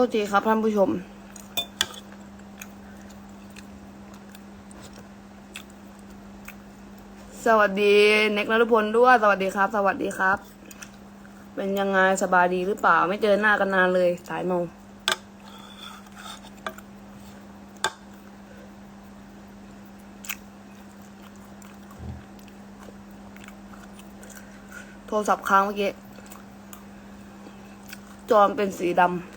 ทษทีครับท่านผู้ชม สวัสดีเน็กนรพลด้วย สวัสดีครับ สวัสดีครับ เป็นยังไงสบายดีหรือเปล่า ไม่เจอหน้ากันนานเลย สายโมงโทรศัพท์ค้างเมื่อกี้ จอมเป็นสีดำ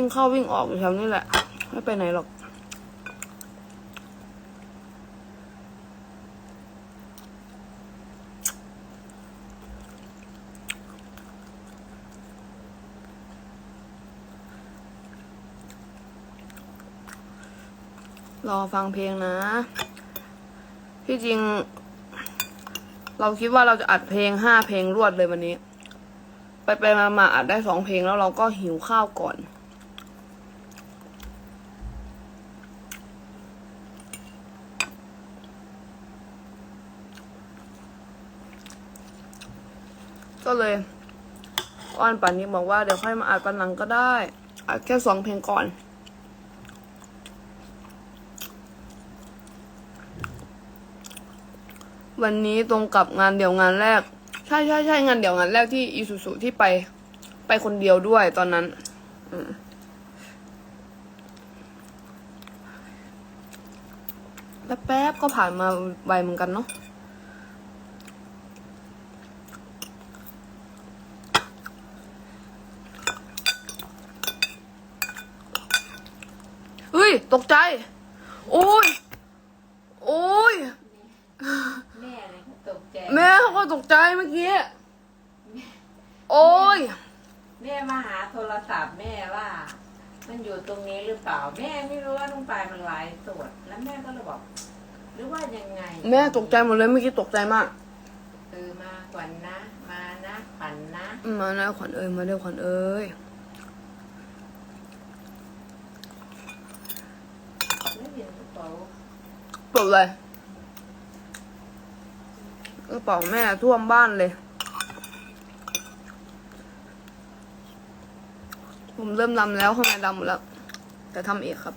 วิ่งเข้าวิ่งออกอยู่แถวนี้แหละ ไม่ไปไหนหรอก รอฟังเพลงนะ ที่จริง เราคิดว่าเราจะอัดเพลงห้าเพลงรวดเลยวันนี้ ไปไปมามาอัดได้สองเพลงแล้วเราก็หิวข้าวก่อน ก็เลย อ้อนป่านนี้บอกว่าเดี๋ยวค่อยมาอัดปันหลังก็ได้อัดแค่สองเพลงก่อนวันนี้ตรงกับงานเดี่ยวงานแรก ใช่ใช่ใช่งานเดี่ยวงานแรกที่อีซูซูที่ไป ไปคนเดียวด้วยตอนนั้นแป๊บๆก็ผ่านมาไวเหมือนกันเนาะ ตกใจ โอ้ย โอ้ย แม่เลยเขาตกใจ แม่เขาก็ตกใจเมื่อกี้ โอ้ย แม่มาหาโทรศัพท์แม่ว่า มันอยู่ตรงนี้หรือเปล่า แม่ไม่รู้ว่าลุงปลายมันไลฟ์สดแล้วแม่ก็เลยบอก หรือว่ายังไง แม่ตกใจหมดเลยเมื่อกี้ตกใจมากเออมาก่อนนะ มานะฝันนะ มานะขวัญเอ้ยมาเร็วขวัญเอ้ย ไม่เห็นกระเป๋า ดเลยกระเป๋าแม่ท่วมบ้านเลย ผมเริ่มดำแล้วข้างในดำหมดแล้ว แต่ทำเอกครับ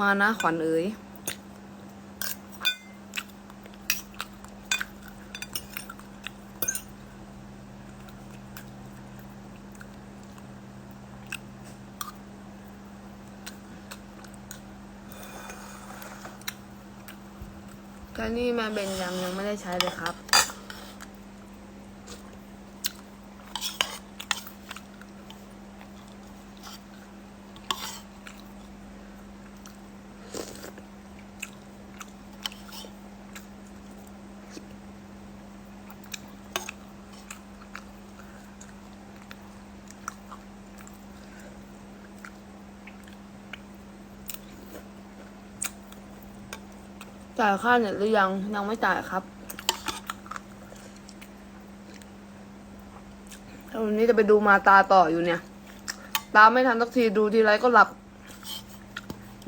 มานะขวัญเอ๋ยแต่นี่ม่เบนยังยังไม่ได้ใช้เลยครับ จ่ายค่าเน็ตหรือยังยังไม่จ่ายครับวันนี้จะไปดูมาตาต่ออยู่เนี่ย ตาไม่ทันสักทีดูทีไรก็หลับ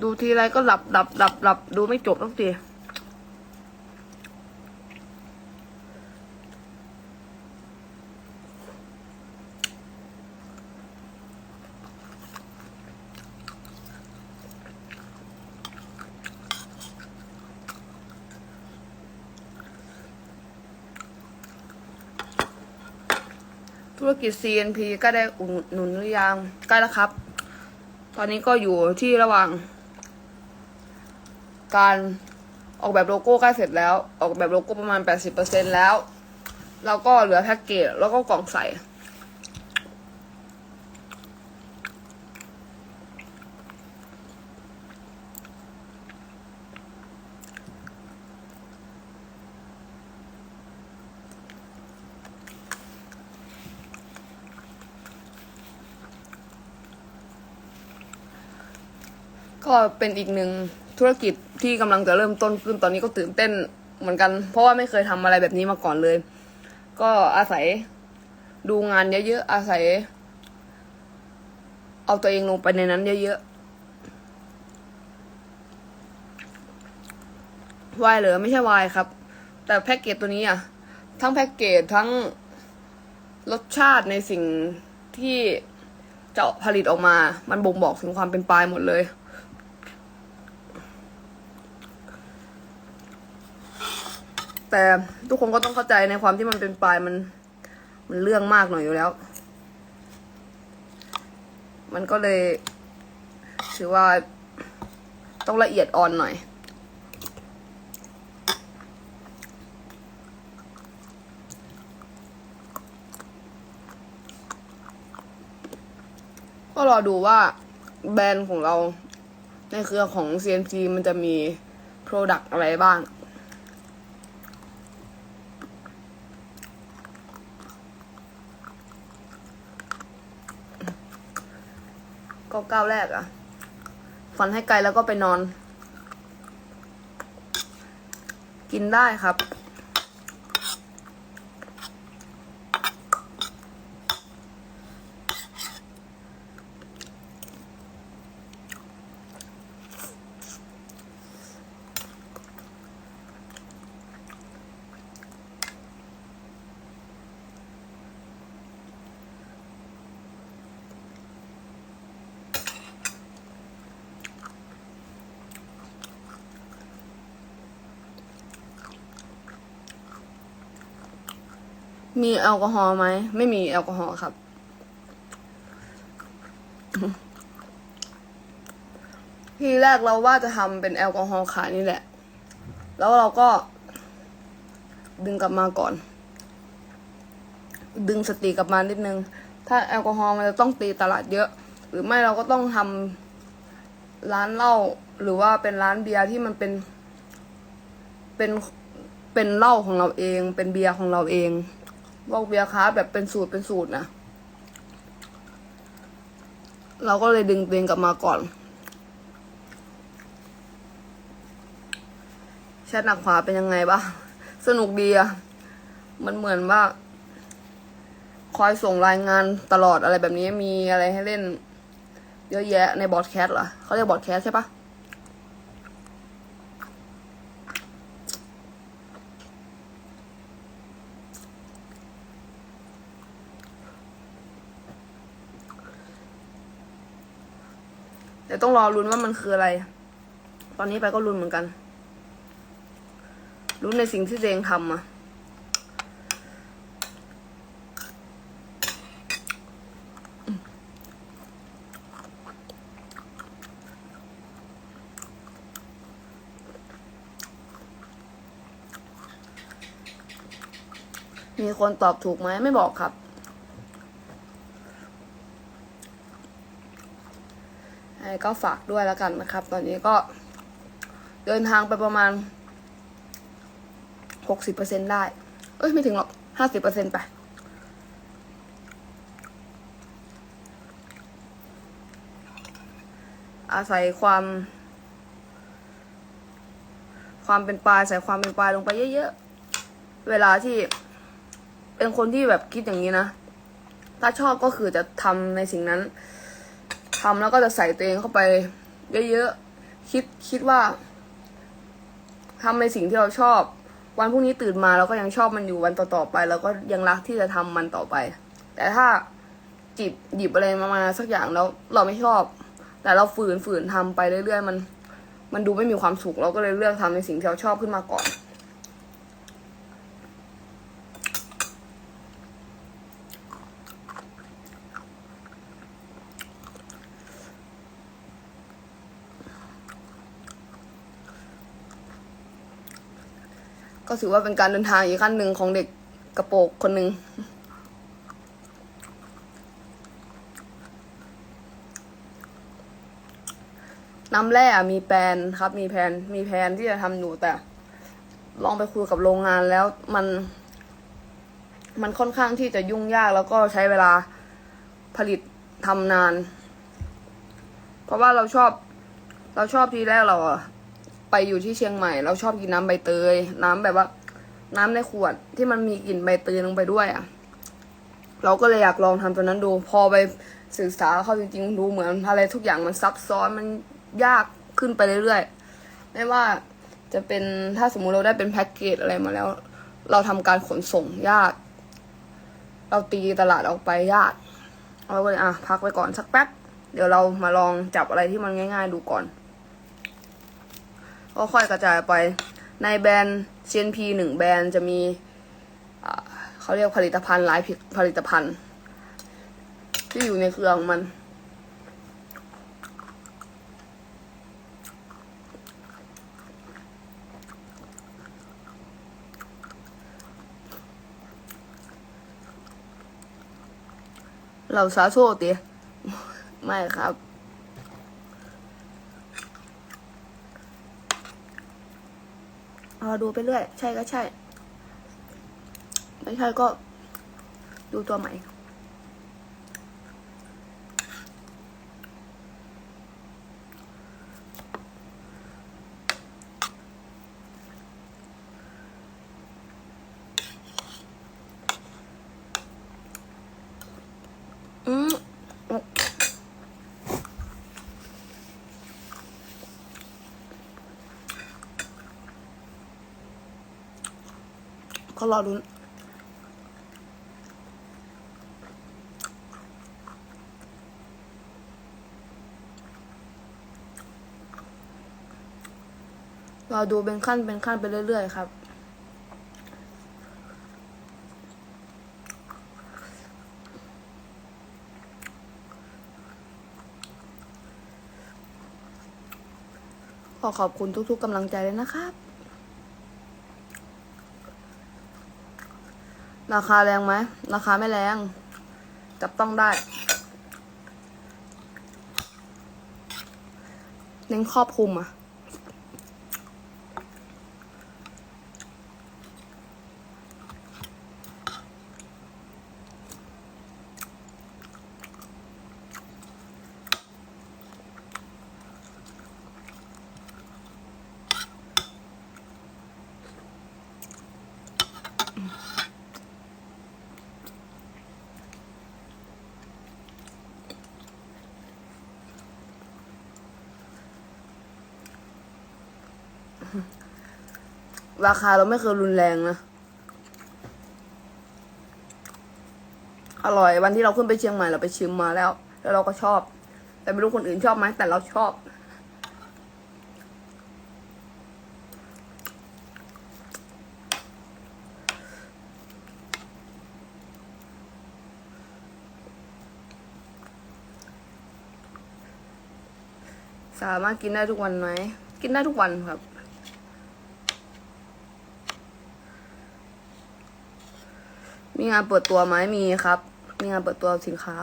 ดูทีไรก็หลับหลับหลับหลับดูไม่จบสักที กิจ CNP ก็ได้อุดหนุนหรือยังใกล้แล้วครับ ตอนนี้ก็อยู่ที่ระหว่าง การออกแบบโลโก้ใกล้เสร็จแล้ว ออกแบบโลโก้ประมาณ 80%แล้ว แล้วก็เหลือแพ็กเกจแล้วก็กล่องใส่ ก็เป็นอีกหนึ่งธุรกิจที่กำลังจะเริ่มต้นขึ้นตอนนี้ก็ตื่นเต้นเหมือนกัน เพราะว่าไม่เคยทำอะไรแบบนี้มาก่อนเลย ก็อาศัยดูงานเยอะๆอาศัย เอาตัวเองลงไปในนั้นเยอะๆวายเหรอไม่ใช่วายครับ แต่แพ็กเกจตัวนี้อะทั้งแพ็กเกจทั้งรสชาติในสิ่งที่จะผลิตออกมา มันบ่งบอกถึงความเป็นปลายหมดเลย แต่ทุกคนก็ต้องเข้าใจในความที่มันเป็นปลายมัน มันเรื่องมากหน่อยอยู่แล้ว มันก็เลยถือว่าต้องละเอียดอ่อนหน่อยก็รอดูว่าแบรนด์ของเราในเครือของ CNC มันจะมี Product อะไรบ้าง ก็ก้าวแรกอะฝันให้ไกลแล้วก็ไปนอน กินได้ครับ มีแอลกอฮอล์ไหม ไม่มีแอลกอฮอล์ครับ ทีแรกเราว่าจะทำเป็นแอลกอฮอล์ขายนี่แหละ แล้วเราก็ ดึงกลับมาก่อน ดึงสติกลับมานิดนึง ถ้าแอลกอฮอล์มันจะต้องตีตลาดเยอะ หรือไม่เราก็ต้องทำร้านเหล้าหรือว่าเป็นร้านเบียร์ที่มันเป็นเป็นเป็นเหล้าของเราเอง เป็นเบียร์ของเราเอง พวกเบียร์คาแบบเป็นสูตรเป็นสูตรนะ เราก็เลยดึงตัวเองกลับมาก่อนแชทหนักขวาเป็นยังไงบ้างสนุกดีอะมันเหมือนว่า คอยส่งรายงานตลอดอะไรแบบนี้มีอะไรให้เล่น เยอะแยะในบอร์ดแคสเหรอเขาเรียกบอร์ดแคสใช่ปะ ดี๋ยวต้องรอรุ้นว่ามันคืออะไร ตอนนี้ไปก็รุ้นเหมือนกันรุ้นในสิ่งที่ตัวเองทำอะมีคนตอบถูกไหมไม่บอกครับ ยังไง ก็ฝากด้วยแล้วกันนะครับ ตอนนี้ก็เดินทางไปประมาณหกสิบเปอร์เซ็นได้ เอ้ย ไม่ถึงหรอกห้าสิบเปอร์เซ็นไป อาศัยความ ความเป็นปลายใส่ความเป็นปลายลงไปเยอะๆ เวลาที่เป็นคนที่แบบคิดอย่างนี้นะ ถ้าชอบก็คือจะทำในสิ่งนั้น ทำแล้วก็จะใส่ตัวเองเข้าไปเยอะๆคิดคิดว่าทำในสิ่งที่เราชอบ วันพรุ่งนี้ตื่นมาเราก็ยังชอบมันอยู่วันต่อๆไปแล้วก็ยังรักที่จะทำมันต่อไป แต่ถ้าจิบหยิบอะไรมามาสักอย่างแล้วเราไม่ชอบ แต่เราฝืนฝืนทำไปเรื่อยๆ มัน มันดูไม่มีความสุขเราก็เลยเลือกทำในสิ่งที่เราชอบขึ้นมาก่อน ก็ถือว่าเป็นการเดินทางอีกขั้นหนึ่งของเด็กกระโปงคนหนึ่งน้ำแร่มีแผนครับ มีแผนมีแผนที่จะทำอยู่แต่ ลองไปคุยกับโรงงานแล้วมัน มันค่อนข้างที่จะยุ่งยากแล้วก็ใช้เวลาผลิตทำนาน เพราะว่าเราชอบ เราชอบทีแรกเราอะ ไปอยู่ที่เชียงใหม่ เราชอบกินน้ำใบเตย น้ำแบบว่า น้ำในขวดที่มันมีกลิ่นใบเตยลงไปด้วยอะเราก็เลยอยากลองทำตัวนั้นดู พอไปศึกษาเข้าจริงๆดูเหมือนอะไรทุกอย่างมันซับซ้อนมันยากขึ้นไปเรื่อยๆ ไม่ว่าจะเป็นถ้าสมมุติเราได้เป็นแพ็กเกจอะไรมาแล้ว เราทำการขนส่งยาก เราตีตลาดออกไปยากเราก็เลยอะพักไปก่อนสักแป๊บ เดี๋ยวเรามาลองจับอะไรที่มันง่าย ๆ ดูก่อน ก็ค่อยกระจายไปในแบรนด์ CNP หนึ่งแบรนด์จะมีเขาเรียกผลิตภัณฑ์หลายผลิตภัณฑ์ ที่อยู่ในเครื่องมัน เราสาโชตีไม่ครับ อาดูไปเรื่อย ใช่ก็ใช่ ไม่ใช่ก็ดูตัวใหม่ อืม ก็รอดูรอดูเป็นขั้นเป็นขั้นไปเรื่อยๆครับขอขอบคุณทุกๆกำลังใจเลยนะครับ ราคาแรงไหม ราคาไม่แรง จับต้องได้เน้นครอบคลุมอะ ราคาเราไม่เคยรุนแรงนะ อร่อยวันที่เราขึ้นไปเชียงใหม่เราไปชิมมาแล้ว แล้วเราก็ชอบ แต่ไม่รู้คนอื่นชอบไหมแต่เราชอบ สามารถกินได้ทุกวันไหม กินได้ทุกวันครับ มีงานเปิดตัวไหมมีครับ มีงานเปิดตัวสินค้า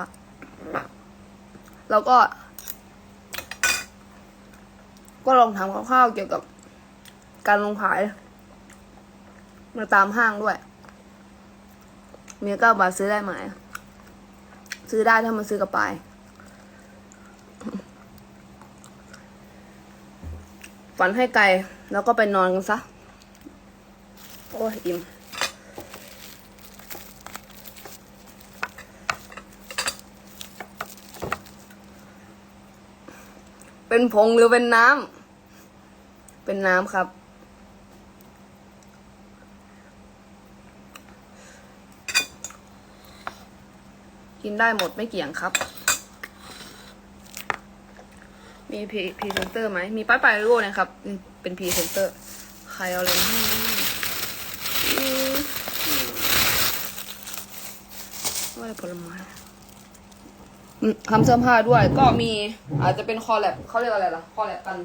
แล้วก็ ก็ลองทำคร่าวๆเกี่ยวกับการลงขาย มาตามห้างด้วย มีเก้าบาทซื้อได้ไหม ซื้อได้ถ้ามันซื้อกับไปฝันให้ไกลแล้วก็ไปนอนกันซะ โอ้ยอิ่ม เป็นผงหรือเป็นน้ำ เป็นน้ำครับ กินได้หมดไม่เกี่ยงครับ มีพรีพรีเซนเตอร์ไหม มีป้ายปลายรูนะครับ เป็นพรีเซนเตอร์ ใครเอาอะไรมาให้อืมว่าอะไรผลไม้ ทำเสื้อผ้าด้วย ก็มีอาจจะเป็นคอแลบเขาเรียกอะไรล่ะ คอแลบกัน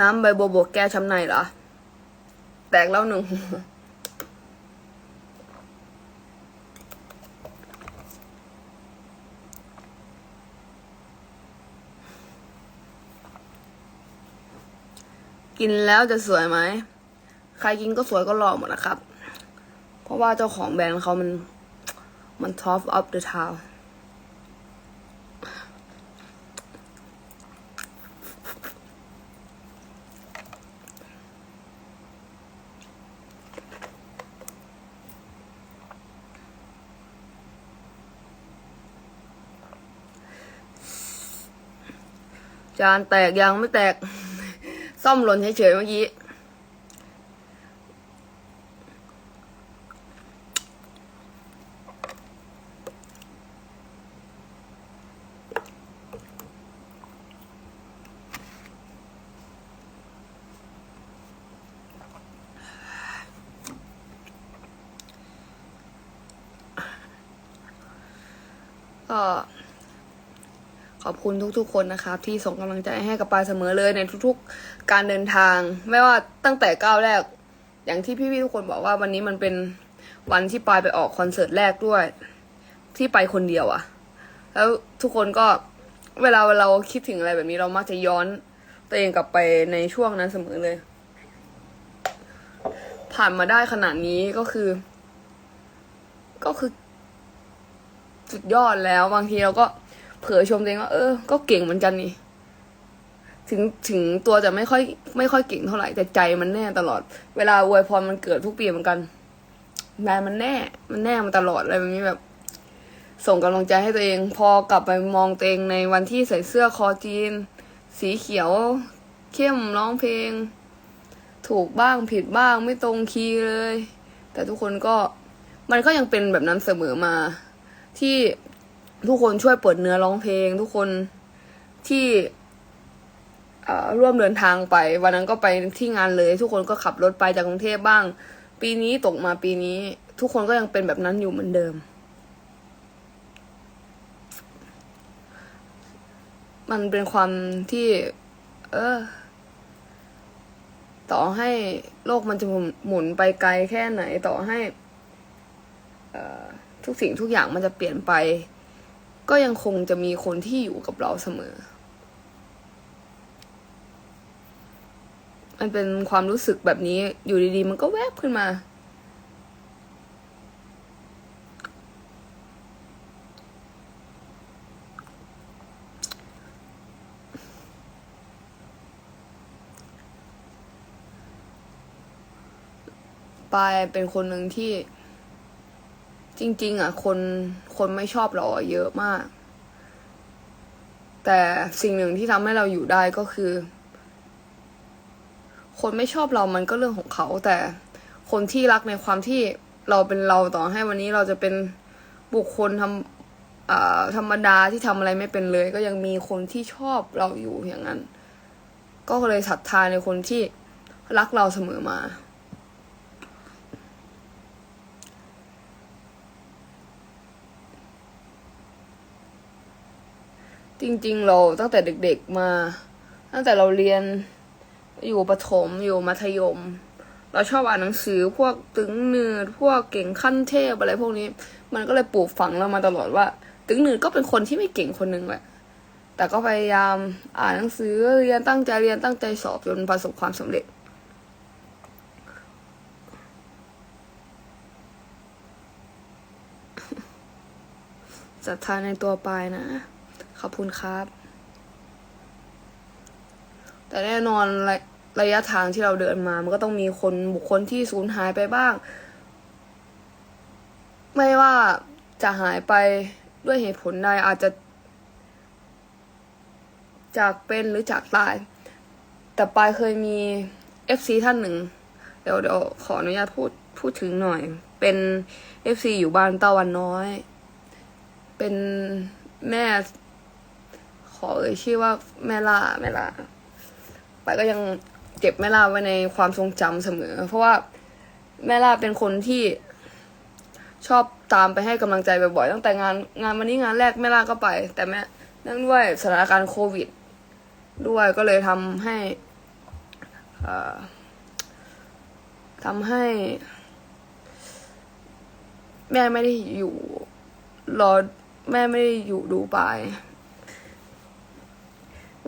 น้ำใบบัวบกแก้ช้ำในเหรอ แตกแล้วหนึ่ง กินแล้วจะสวยไหม ใครกินก็สวยก็หล่อหมดนะครับ เพราะว่าเจ้าของแบรนด์เขามัน มัน top of the town จานแตกยังไม่แตก ซ่อมหล่นเฉยๆเมื่อกี้ ขอบ คุณทุกๆ คนนะครับ ที่ส่งกำลังใจให้กับปายเสมอเลยในทุกๆ การเดินทาง ไม่ว่าตั้งแต่ก้าวแรก อย่างที่พี่ๆทุกคนบอกว่าวันนี้มันเป็นวันที่ปายไปออกคอนเสิร์ตแรกด้วย ที่ไปคนเดียวอะแล้วทุกคนก็เวลาเราคิดถึงอะไรแบบนี้เรามักจะย้อนตัวเองกลับไปในช่วงนั้นเสมอเลย ผ่านมาได้ขนาดนี้ก็คือ ก็คือ สุดยอดแล้วบางทีเราก็ เผลอชมตัวเองว่าเออ ก็เก่งเหมือนกันนี่ ถึงถึงตัวจะไม่ค่อยไม่ค่อยเก่งเท่าไหร่แต่ใจมันแน่ตลอด เวลาอวยพรมันเกิดทุกปีเหมือนกันแม่มันแน่ มันแน่มาตลอดอะไรแบบนี้แบบ ส่งกำลังใจให้ตัวเอง พอกลับไปมองตัวเองในวันที่ใส่เสื้อคอจีน สีเขียว เข้มร้องเพลง ถูกบ้างผิดบ้างไม่ตรงคีย์เลย แต่ทุกคนก็มันก็ยังเป็นแบบนั้นเสมอมา ที่ ทุกคนช่วยเปิดเนื้อร้องเพลง ทุกคนที่ร่วมเดินทางไป วันนั้นก็ไปที่งานเลย ทุกคนก็ขับรถไปจากกรุงเทพบ้าง ปีนี้ตกมาปีนี้ ทุกคนก็ยังเป็นแบบนั้นอยู่เหมือนเดิม มันเป็นความที่ เออ ต่อให้โลกมันจะหมุนไปไกลแค่ไหน ต่อให้เอ่อทุกสิ่งทุกอย่างมันจะเปลี่ยนไป ก็ยังคงจะมีคนที่อยู่กับเราเสมอ มันเป็นความรู้สึกแบบนี้อยู่ดีๆ มันก็แวบขึ้นมา ปายเป็นคนหนึ่งที่ จริง ๆ อะ คนคนไม่ชอบเราเยอะมาก แต่สิ่งหนึ่งที่ทำให้เราอยู่ได้ก็คือ คนไม่ชอบเรามันก็เรื่องของเขา แต่คนที่รักในความที่เราเป็นเราต่อให้วันนี้เราจะเป็นบุคคลทำธรรมดาที่ทำอะไรไม่เป็นเลย ก็ยังมีคนที่ชอบเราอยู่อย่างนั้น ก็เลยศรัทธาในคนที่รักเราเสมอมา จริง ๆ เราตั้งแต่เด็กๆมา ตั้งแต่เราเรียนอยู่ประถมอยู่มัธยม เราชอบอ่านหนังสือพวกตึงหนืดพวกเก่งขั้นเทพอะไรพวกนี้ มันก็เลยปลูกฝังเรามาตลอดว่า ตึงหนืดก็เป็นคนที่ไม่เก่งคนหนึ่งแหละ แต่ก็พยายามอ่านหนังสือเรียนตั้งใจเรียนตั้งใจสอบจนประสบความสำเร็จศรัทธาในตัวปายนะ ขอบคุณครับ แต่แน่นอนระระยะทางที่เราเดินมา มันก็ต้องมีคนบุคคลที่สูญหายไปบ้าง ไม่ว่าจะหายไปด้วยเหตุผลใดอาจจะ จากเป็นหรือจากตาย แต่ปายเคยมีเอฟซีท่านหนึ่ง เดี๋ยวเดี๋ยวขออนุญาตพูดพูดถึงหน่อย เป็นเอฟซีอยู่บ้านตะวันน้อย เป็นแม่ อเอ่ยชื่อว่าแม่ล่าแม่ล่าปก็ยังเก็บแม่ล่าไว้ในความทรงจำเสมอ เพราะว่าแม่ล่าเป็นคนที่ชอบตามไปให้กำลังใจบ่อยๆตั้งแต่งานงานวันนี้งานแรกแม่ล่าก็ไป แต่แม่เนื่องด้วยสถานการณ์โควิด ด้วยก็เลยทำให้เอ่อทำให้ แม่ไม่ได้อยู่รอแม่ไม่ได้อยู่ดูไป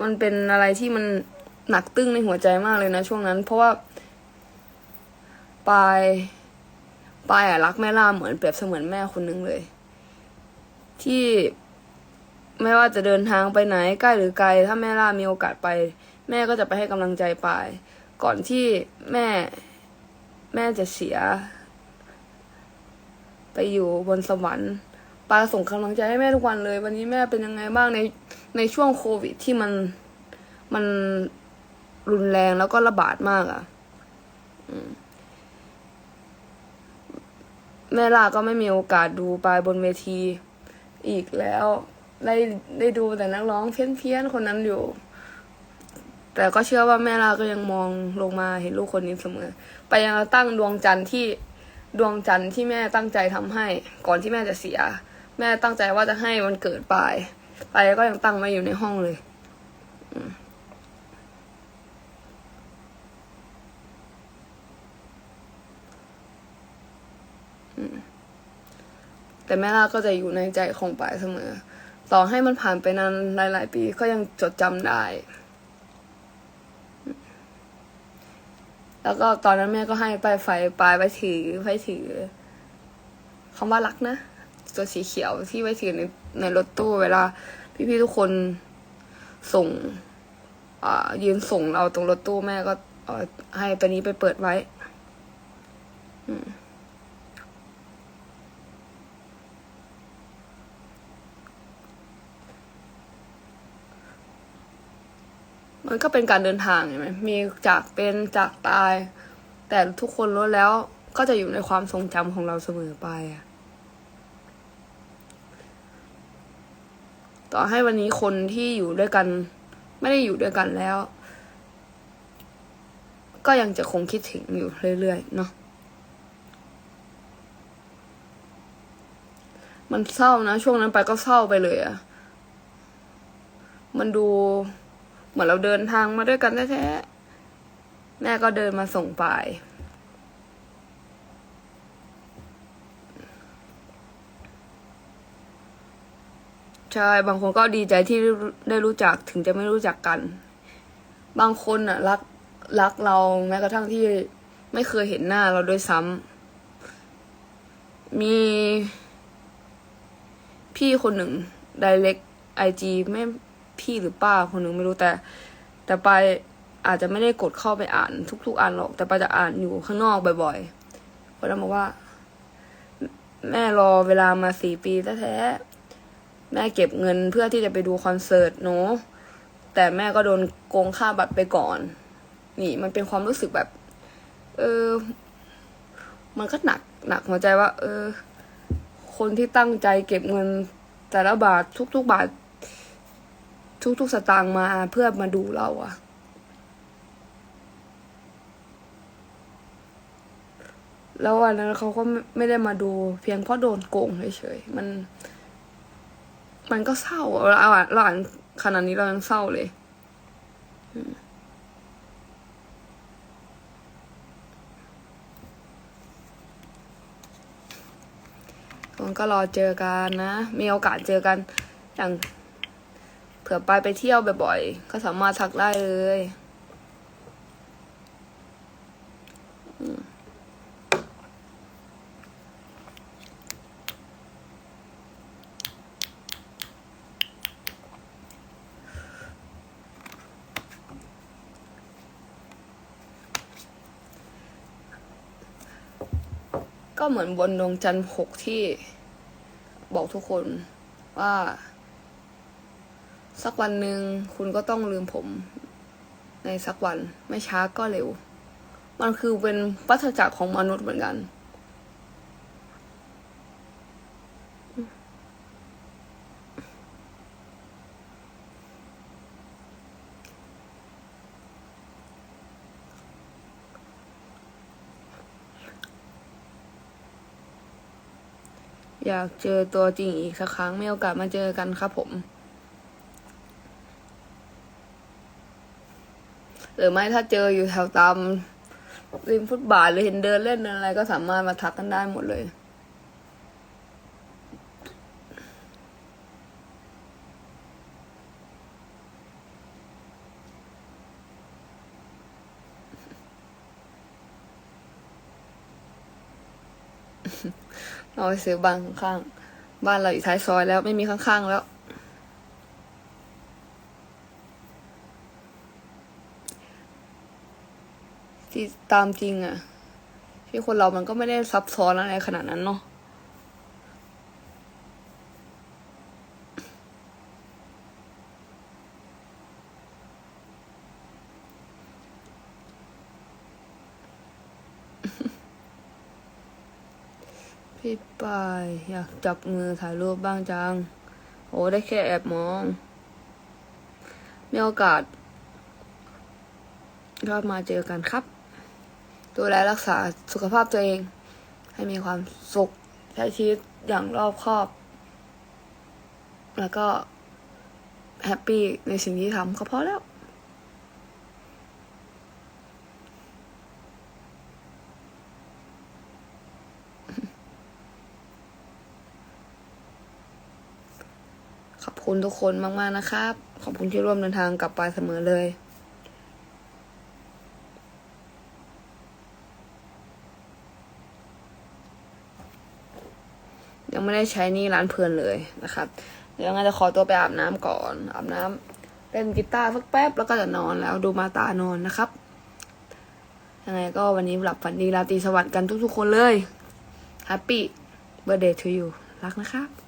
มันเป็นอะไรที่มันหนักตึ้งในหัวใจมากเลยนะช่วงนั้น เพราะว่าปายปายอะรักแม่ล่าเหมือนเปรียบเสมือนแม่คนหนึงเลย ที่ไม่ว่าจะเดินทางไปไหนใกล้หรือไกล ถ้าแม่ล่ามีโอกาสไป แม่ก็จะไปให้กำลังใจปาย ก่อนที่แม่ แม่จะเสีย ไปอยู่บนสวรรค์ปาส่งกำลังใจให้แม่ทุกวันเลย วันนี้แม่เป็นยังไงบ้างใน ในช่วงโควิดที่มันมันรุนแรงแล้วก็ระบาดมากอะ่ะแม่ล่าก็ไม่มีโอกาสดูปายบนเวทีอีกแล้ว ได้ได้ดูแต่นักร้องเพี้ยนๆคนนั้นอยู่ แต่ก็เชื่อว่าแม่ล่าก็ยังมองลงมาเห็นลูกคนนี้เสมอ ไปยังตั้งดวงจันทร์ที่ดวงจันทร์ที่แม่ตั้งใจทำให้ ก่อนที่แม่จะเสีย แม่ตั้งใจว่าจะให้วันเกิดปาย ไปก็ยังตั้งไว้อยู่ในห้องเลยแต่แม่ล่าก็จะอยู่ในใจของปายเสมอ ต่อให้มันผ่านไปนานหลาย ๆ ปีก็ยังจดจำได้ แล้วก็ตอนนั้นแม่ก็ให้ปายไฟปลายไปถือไปถือคำว่ารักนะ ตัวสีเขียวที่ไว้ถือในในรถตู้เวลา พี่ๆทุกคนส่งยืนส่งเราตรงรถตู้แม่ก็ให้ตัวนี้ไปเปิดไว้ อืมมันก็เป็นการเดินทางเห็นไหมมีจากเป็นจากตาย แต่ทุกคนรู้แล้วก็จะอยู่ในความทรงจำของเราเสมอไปอะ ต่อให้วันนี้คนที่อยู่ด้วยกัน ไม่ได้อยู่ด้วยกันแล้ว ก็ยังจะคงคิดถึงอยู่เรื่อยๆเนาะมันเศร้านะ ช่วงนั้นไปก็เศร้าไปเลยอะมันดูเหมือนเราเดินทางมาด้วยกันแท้ๆแม่ก็เดินมาส่งปาย ใช่ บางคนก็ดีใจที่ได้รู้จักถึงจะไม่รู้จักกัน บางคนอะ รักรักเราแม้กระทั่งที่ไม่เคยเห็นหน้าเราด้วยซ้ำมีพี่คนหนึ่ง direct IG ไม่พี่หรือป้าคนหนึ่งไม่รู้แต่ แต่ไปาอาจจะไม่ได้กดเข้าไปอ่าน ทุก ๆอันหรอก แต่ไปาจะอ่านอยู่ข้างนอกบ่อยๆคนนั้นบอกว่า แม่รอเวลามาสี่ปีแท้ๆ แม่เก็บเงินเพื่อที่จะไปดูคอนเสิร์ตเนาะแต่แม่ก็โดนโกงค่าบัตรไปก่อน นี่มันเป็นความรู้สึกแบบ เออ มันก็หนักหนักหัวใจว่า เออ คนที่ตั้งใจเก็บเงินแต่ละบาททุกๆบาท ทุกๆสตางค์มาเพื่อมาดูเราอะแล้ววันนั้นเขาก็ไม่ไม่ได้มาดู เพียงเพราะโดนโกงเฉยๆมัน มันก็เศร้าอะเราอ่านเราอ่านขนาดนี้เรายังเศร้าเลยมคนก็รอเจอกันนะ มีโอกาสเจอกันอย่างเผื่อไปไปเที่ยวบ่อยๆ ก็สามารถทักได้เลย ก็เหมือนบนดวงจันทร์หกที่บอกทุกคนว่า สักวันหนึ่งคุณก็ต้องลืมผม ในสักวันไม่ช้าก็เร็ว มันคือเป็นวัฏจักรของมนุษย์เหมือนกัน อยากเจอตัวจริงอีกสักครั้งมีโอกาสมาเจอกันครับผม หรือไม่ถ้าเจออยู่แถวตามริมฟุตบาทหรือเห็นเดินเล่นอะไรก็สามารถมาทักกันได้หมดเลย เราไปซื้อบ้านข้างๆ บ้านเราอยู่ท้ายซอยแล้วไม่มีข้างๆแล้ว ที่ตามจริงอะที่คนเรามันก็ไม่ได้ซับซ้อนอะไรขนาดนั้นเนาะพี่ปากจับมือถ่ายรูปบ้างจัง โอ้ได้แค่แอบมอง มีโอกาสก็มาเจอกันครับ ดูแลรักษาสุขภาพตัวเอง ให้มีความสุขใช้ชีวิตอย่างรอบคอบ แล้วก็แฮปปี้ในสิ่งที่ทำก็พอแล้ว คุณทุกคนมาก ๆ นะครับ ขอบคุณที่ร่วมเดินทางกลับไปเสมอเลยยังไม่ได้ใช้นี่ร้านเพลินเลยนะครับ เดี๋ยวงั้นจะขอตัวไปอาบน้ำก่อน อาบน้ำเล่นกีตาร์สักแป๊บแล้วก็จะนอนแล้วดูมาตานอนนะครับ ยังไงก็วันนี้หลับฝันดีราตรีสวัสดิ์กันทุกๆคนเลย Happy birthday to you รักนะครับ